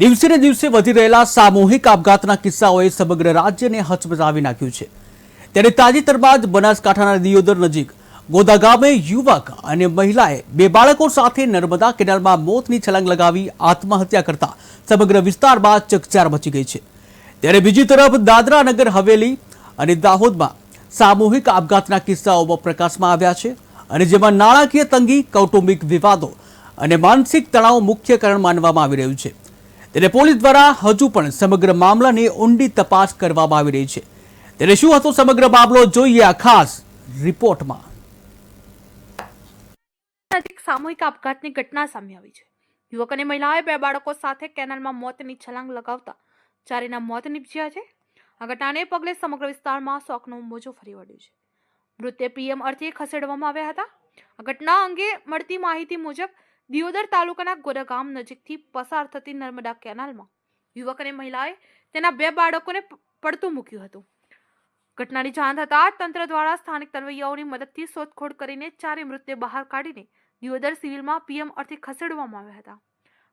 દિવસે ને દિવસે વધી રહેલા સામૂહિક આપઘાતના કિસ્સાઓએ સમગ્ર રાજ્યને હચમચાવી નાખ્યું છે. ત્યારે તાજેતરમાં જ બનાસકાંઠાના દિયોદર નજીક ગોદા ગામે યુવક અને મહિલાએ બે બાળકો સાથે નર્મદા કેનાલમાં મોતની છલાંગ લગાવી આત્મહત્યા કરતા સમગ્ર વિસ્તારમાં ચકચાર મચી ગઈ છે. ત્યારે બીજી તરફ દાદરા નગર હવેલી અને દાહોદમાં સામૂહિક આપઘાતના કિસ્સાઓ પ્રકાશમાં આવ્યા છે અને જેમાં નાણાકીય તંગી, કૌટુંબિક વિવાદો અને માનસિક તણાવ મુખ્ય કારણ માનવામાં આવી રહ્યું છે. ત્યારે પોલીસ દ્વારા હજુ પણ સમગ્ર મામલાની ઊંડી તપાસ કરવામાં આવી રહી છે. ત્યારે શું હતો સમગ્ર મામલો જોઈએ આ ખાસ રિપોર્ટમાં. નજીક સામૂહિક આપઘાતની ઘટના સામે આવી છે. યુવક અને મહિલાએ બે બાળકો સાથે કેનાલમાં મોતની છલાંગ લગાવતા ચારેના મોત નીપજ્યા છે. આ ઘટનાને પગલે સમગ્ર વિસ્તારમાં શોકનું મોજું ફરી વળ્યું છે. મૃતદેહ પીએમ અર્થે ખસેડવામાં આવ્યા હતા. આ ઘટના અંગે મળતી માહિતી મુજબ દિયોદર તાલુકાના ગોરાગામ નજીકથી પસાર થતી નર્મદા કેનાલમાં યુવક અને મહિલાએ તેના બે બાળકોને પડતું મૂક્યું હતું. ઘટનાની જાણ થતાં તંત્ર દ્વારા સ્થાનિક તરવૈયાઓની મદદથી શોધખોળ કરીને ચારે મૃતદેહ બહાર કાઢીને દિયોદર સિવિલમાં પીએમ અર્થે ખસેડવામાં આવ્યા હતા.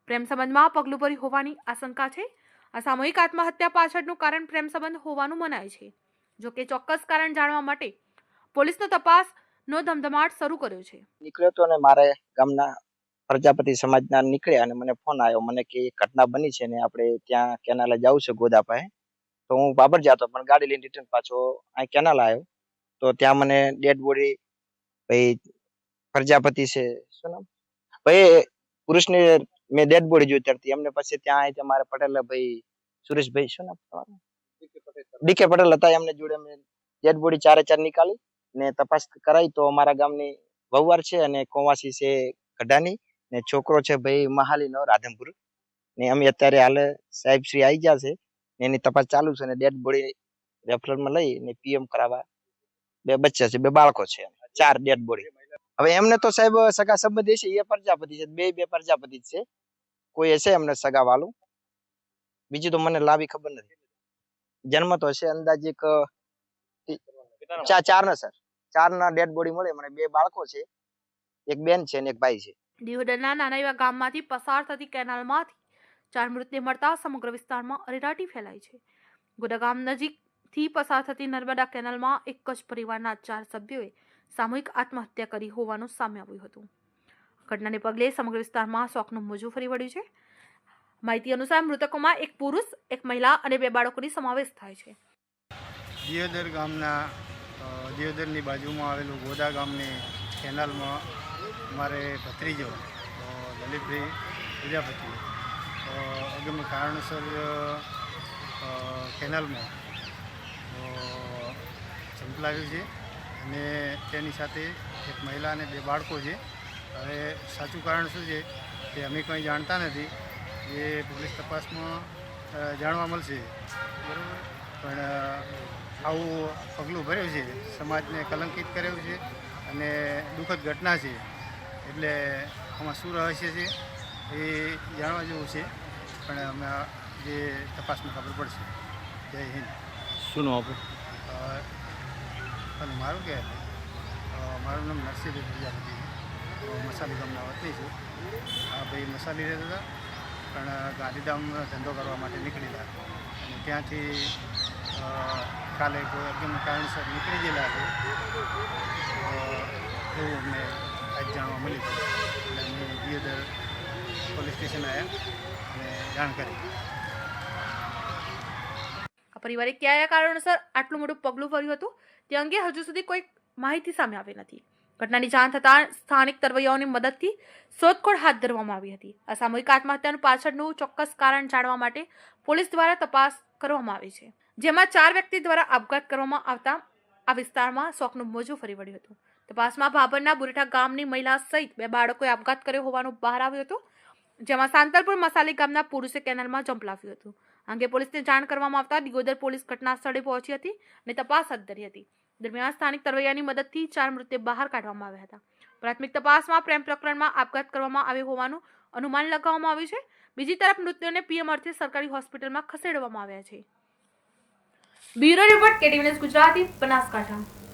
પ્રેમ સંબંધમાં પગલું ભરી હોવાની આશંકા છે. આ સામૂહિક આત્મહત્યા પાછળનું કારણ પ્રેમ સંબંધ હોવાનું મનાય છે. જો કે ચોક્કસ કારણ જાણવા માટે પોલીસનો તપાસ નો ધમધમાટ શરૂ કર્યો છે. નીકળ્યો તો અને મારે ગામના પ્રજાપતિ સમાજના નીકળ્યા અને મને ફોન આવ્યો મને કે ઘટના બની છે ને આપણે ત્યાં કેનાલે જવું છે ગોદા પાસે તો હું બાબર જતો, પણ ગાડી લઈને રિટર્ન પાછો અહીં કેનાલ આવ્યો તો ત્યાં મને ડેડ બોડી ભાઈ પ્રજાપતિ છે, શું નામ? ભાઈ પુરુષની મેં ડેડ બોડી જોઈ ત્યારથી. એમને પછી ત્યાં અહીં મારે પટેલ ભાઈ, સુરેશભાઈ, શું નામ તમારું? ડીકે પટેલ હતા, એમને જોડે મેં ડેડ બોડી ચારે ચાર નીકાળી ને તપાસ કરાઈ. તો અમારા ગામની વહુવાર છે અને કોવાસી છે ગઢાની. ને છોકરો છે ભાઈ મહાલીનો, રાધનપુર. ને અમે અત્યારે હાલ સાહેબ શ્રી આવી ગયા છે. એની તપાસ ચાલુ છે ને ડેડ બોડી રેફરલમાં લઈ ને પીએમ કરાવવા. બે બચ્ચા છે, બે બાળકો છે ચાર ડેડ બોડી. હવે એમને તો સાહેબ સગા સંબંધી છે, એ પ્રજાપતિ છે, બે બે પ્રજાપતિ છે. કોઈ હશે એમને સગા વાલું? બીજું તો મને લાવી ખબર નથી. જન્મ તો હશે અંદાજે એક ચાર ચાર ના, સર. ચાર ના ડેડ બોડી મળે મને બે બાળકો છે, એક બેન છે ને એક ભાઈ છે. દિયોદરના નાના એવા ગામમાંથી પસાર થતી કેનાલમાંથી ચાર મૃતને મળતા સમગ્ર વિસ્તારમાં અરેરાટી ફેલાઈ છે. ગોડા ગામ નજીકથી પસાર થતી નર્મદા કેનાલમાં એક જ પરિવારના ચાર સભ્યોએ સામૂહિક આત્મહત્યા કરી હોવાનું સામે આવ્યું હતું. ઘટનાને પગલે સમગ્ર વિસ્તારમાં શોકનું મોજું ફરી વળ્યું છે. માહિતી અનુસાર મૃતકોમાં એક પુરુષ, એક મહિલા અને બે બાળકોની સમાવેશ થાય છે. દિયોદર ગામના દિયોદરની બાજુમાં આવેલું ગોદા ગામની કેનાલમાં મારે ભત્રીજો દલીપભાઈ પ્રજાપતિ અગમ્ય કારણસર કેનાલમાં ઝંપલાવ્યું છે અને તેની સાથે એક મહિલા અને બે બાળકો છે. હવે સાચું કારણ શું છે તે અમે કંઈ જાણતા નથી. એ પોલીસ તપાસમાં જાણવા મળશે. બરાબર પણ આવું પગલું ભર્યું છે. સમાજને કલંકિત કર્યું છે અને દુઃખદ ઘટના છે. એટલે આમાં શું રહસ્ય છે એ જાણવા જેવું છે પણ અમે જે તપાસમાં ખબર પડશે. જય હિન્દ. શું નામ આપણું મારું કે મારું નામ નરસિંહભાઈ પ્રજાપતિ મસાલી ગામના વતની છું. આ ભાઈ મસાલી રહેતા હતા પણ ગાંધીધામ ધંધો કરવા માટે નીકળેલા. અને ત્યાંથી કાલે કોઈ અગમ્ય કારણસર નીકળી ગયેલા અ, એવું અમને આજ જાણવા મળી એટલે અમે દિયોદર પોલીસ સ્ટેશન આવ્યા અને જાણ કરી પરિવારે કયા કારણોસર આટલું મોટું પગલું ભર્યું હતું. તે અંગે હજુ સુધી કોઈ માહિતી સામે આવી નથી. ઘટનાની જાણ થતાં સ્થાનિક તરવૈયાઓની મદદથી શોધખોળ હાથ ધરવામાં આવી હતી. આ સામૂહિક આત્મહત્યાનું પાછળનું ચોક્કસ કારણ જાણવા માટે પોલીસ દ્વારા તપાસ કરવામાં આવી છે. જેમાં ચાર વ્યક્તિ દ્વારા આપઘાત કરવામાં આવતા આ વિસ્તારમાં શોકનું મોજું ફરી વળ્યું હતું. તપાસમાં ભાભરના બુરેઠા ગામની મહિલા સહિત બે બાળકોએ આપઘાત કર્યો હોવાનું બહાર આવ્યું હતું, જેમાં સાંતલપુર મસાલી ગામના પુરુષે કેનાલમાં જંપલાવ્યું હતું. અંગે પોલીસને જાણ કરવામાં આવતા દિગોદર પોલીસ ઘટના સ્થળે પહોંચી હતી અને તપાસ હાથ ધરી હતી. દરમિયાન સ્થાનિક તરવૈયાની મદદથી ચાર મૃતદેહ બહાર કાઢવામાં આવ્યા હતા. પ્રાથમિક તપાસમાં પ્રેમ પ્રકરણમાં આપઘાત કરવામાં આવ્યો હોવાનું અનુમાન લગાવવામાં આવ્યું છે. બીજી તરફ મૃતદેહોને પીએમ અર્થે સરકારી હોસ્પિટલમાં ખસેડવામાં આવ્યા છે. Bureau report KTVS Gujarati, Banaskantha.